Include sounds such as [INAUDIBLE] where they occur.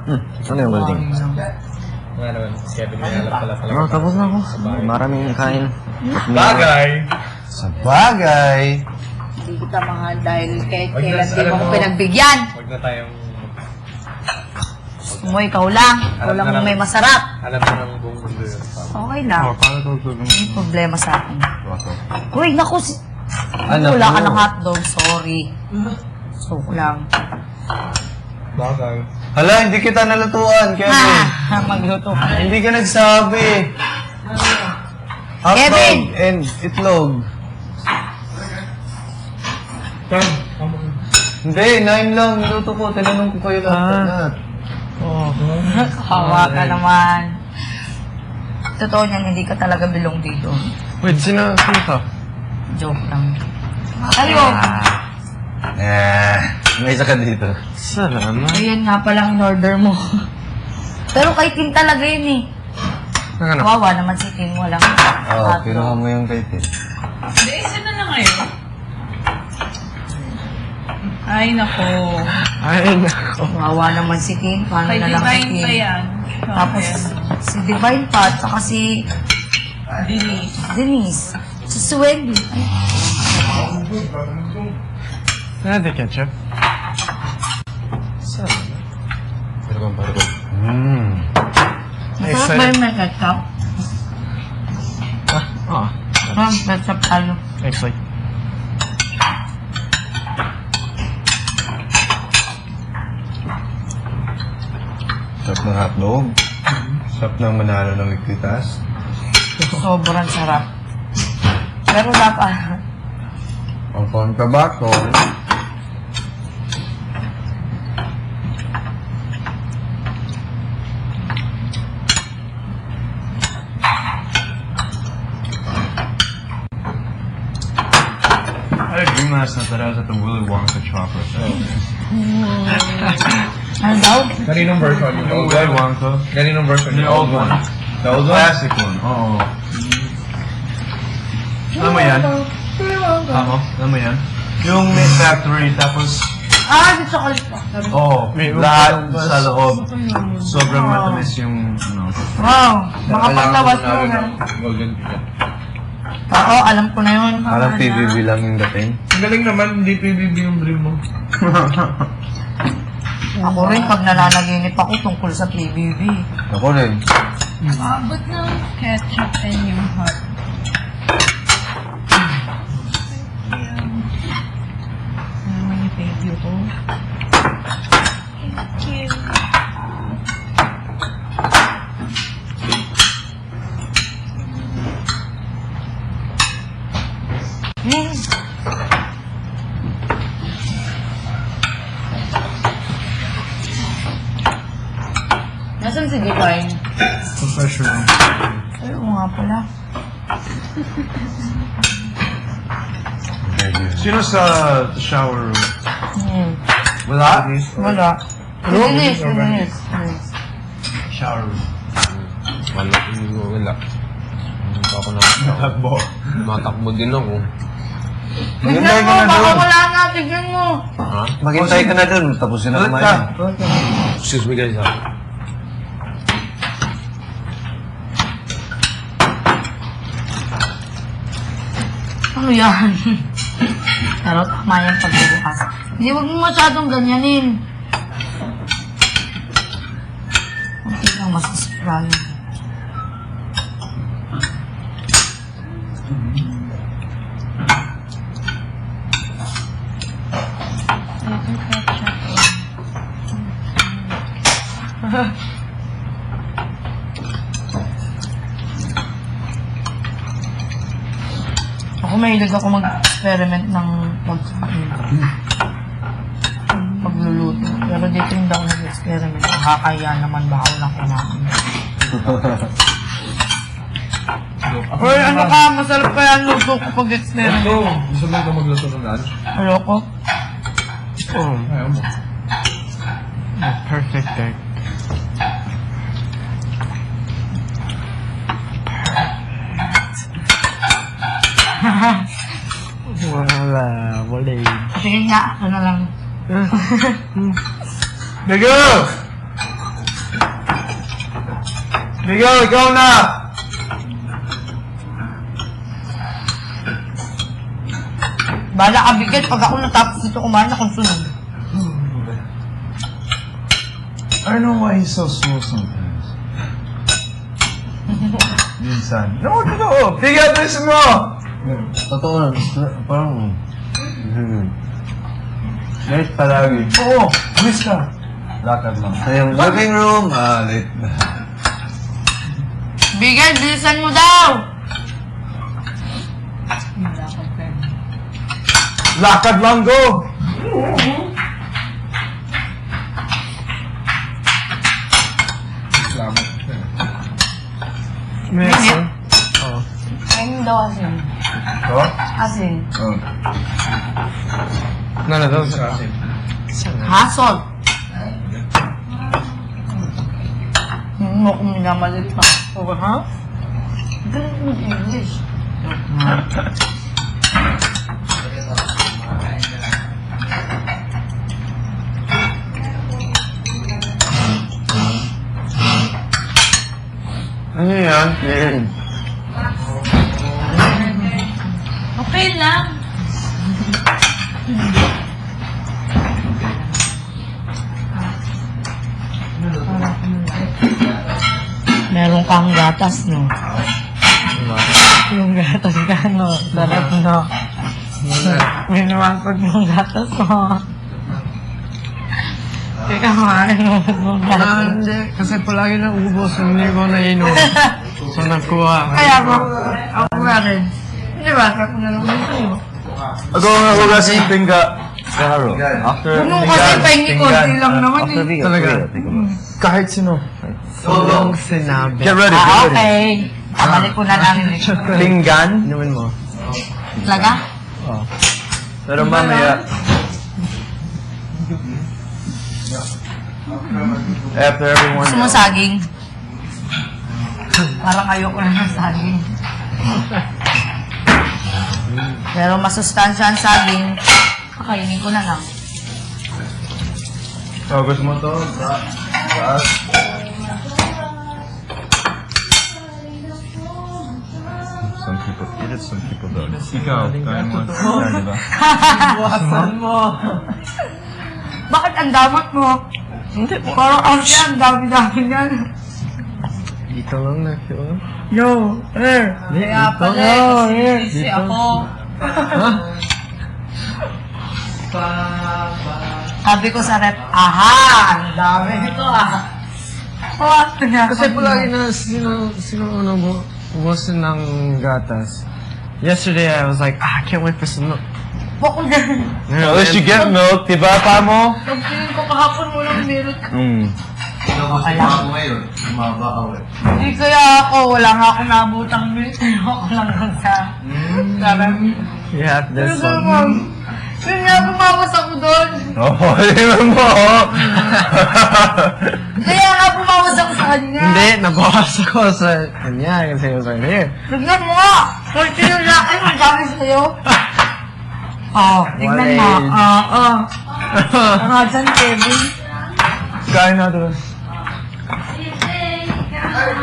Hmm, ano yung welding? Nga naman, si Kevin may alam pala pala. Oh, tapos na ako. Maraming kain. Bagay! Sa bagay. Hindi kita mahal dahil kahit Wag na, kailan di alam mo pinagbigyan. Huwag na tayong... Gusto mo ikaw lang. Ikaw Alam lang na ang lang. may masarap. Alam mo ng buong mundo yun. Okay lang. Oh, paano ito tulong? May problema sa akin. Uy, naku. Si... Anak Wala ka mo. ng hotdog. Sorry. So lang. Bagay. Hala, hindi kita nalutuan, Kevin. Ha! [LAUGHS] Magluto ka. Hindi ka nagsabi. Hotdog Kevin! and itlog. On. Hindi, nine lang. Niluto ko. Tinanong ko kayo lahat. Oh. Kawawa ka naman. Totoo niyan, hindi ka talaga bilong dito. Wait, sino, sino ka? Joke lang. Ayo. Eh, may isa ka dito. Salamat. Ayan nga pala ang order mo. [LAUGHS] Pero kay Tim talaga yun eh. Ano? Kawawa naman si Tim. Walang Oo, oh, kinuha mo yung kay Tim. Hindi, isa na lang ngayon. Ay, nako. Ay, nako. Kawawa naman si Tim. Paano Kay na lang si Divine pa yan. Tapos si Divine pa at saka si Denise. Denise. Si Swendy. Ay, Salamat. Pero kung para ko. Mmm. masarap ba yung may ketchup? Ah, ah. Ma'am, ketchup tayo. Actually. Sarap ng hotdog. Sarap ng manalo ng ikritas. Sobrang sarap. Pero dapat, Ang pang tabako. I dream last night that I was at the Willy Wonka chocolate factory. ano daw? Kaninong version? Yung old Willy one? Wonka? Kaninong version? The old one. The old one? Classic one. Oo. Alam mo yan? Ako? Alam mo yan? Yung may factory, tapos, Ah, di chocolate pa. oh, lahat sa loob. Sobrang matamis yung, ano. Wow, makapaglawas mo na. Golden ticket. Oo, alam ko na yun. Parang PBB lang yung dating. Ang galing naman, hindi PBB yung dream mo. [LAUGHS] Ako rin, pag nananaginip ako tungkol sa PBB. Ako rin. Abot ng ketchup and yung hot. Ano yung baby ko? Cute. Hmm. Nasaan si Divine? Professional. Ay, oo nga pala. Sino sa shower room? Hmm. Wala? Wala. Linis, linis. linis. Shower room. Wala. Wala. Hindi pa ako nakakita. Takbo. Matakbo din ako. Tignan mo, baka wala na, tignan mo. Ha? Maghintay ka na dun. Tapos na kumain. Excuse me guys ha. Ano yan? Pero tama yan pagbubukas. Hindi, wag mo masyadong ganyanin. Kunti lang masasipral. Ito ketchup. [LAUGHS] mahilig ako mag-experiment ng pagkain. Pagluluto. Pero dito hindi ako nag-experiment. Nakakaya naman baka walang kumain. Uy, ano ka? Masarap kaya ang luto ko pag-experiment. Ito, gusto mo ito magluto ng lunch? Ayoko. Oh, Ayaw mo. perfect day. Wala, wala. Sige nga, ano lang. [LAUGHS] Nego! Miguel, ikaw na! Bala ka bigat pag ako natapos dito kumain akong sunod. I don't know why he's so slow sometimes. [LAUGHS] Minsan. No, totoo. Bigyan bilisan mo! Totoo lang. Parang... Late palagi. Oo, bilis ka. Lakad lang. Sa yung living room, ah, late na. Bigay, bilisan mo daw! Lakad lang, go! Minute. Oo. Ayun daw asin. Ito? Asin. Oo. No, no, those Hasol. Hindi mo kung minamalit pa. Okay, ha? Galing mo English. Ano yan? Okay lang. Meron kang gatas, no? Yung gatas ka, no? Sarap, no? Minumapag mong gatas, no? Teka, kumain mo Ah, gatas. hindi. Kasi palagi na ubos. Hindi ko na inom. [LAUGHS] So, nakuha. Kaya ako, ako nga rin. Di ba? Sarap na lang ito. Ako nga hugas yung pingga. Claro. After Ano kasi pahingi konti lang naman eh. Talaga. Kahit sino. Yung sinabi. Get ready, Ah, okay. Pabalik ko na lang. [LAUGHS] Pinggan. Inumin mo. Talaga? Oh. Pero mamaya. After everyone. Gusto mo saging? Parang ayoko na ng saging. Pero masustansya ang saging, kakainin ko na lang. Oh, gusto mo to? Taas. Some people eat it, some people don't. Ikaw, kaya mo. Kaya, di ba? Buwasan mo. Bakit ang damat mo? Hindi. Parang ang siya, ang dami-dami yan. Dito lang na. oh. Yo, eh. Kaya pala, eh. kasi ako. Sabi ko sa rep, aha, ang dami nito ah. Oh, Kasi palagi na sino, sino ano mo, ubusin ng gatas. Yesterday, I was like, ah, I can't wait for some milk. Bako dyan. At least you get milk, di ba, pa mo? Pagpilin ko kahapon mo ng milk. Mm. Hindi kaya ako, wala nga ako nabutang milk. [LAUGHS] Ako lang lang sa... Pero this one. naman, yun nga, bumawas ako doon. Oo, tingnan mo. [LAUGHS] Kaya nga bumawas ako sa kanya. Hindi, nabawas ako sa kanya kasi he was here. Tignan mo nga! Na akin, ang dami sa'yo. [LAUGHS] Oh, tignan mo. Eh. Oo, oo. Ang dyan, Kevin. Kain na doon. Hey.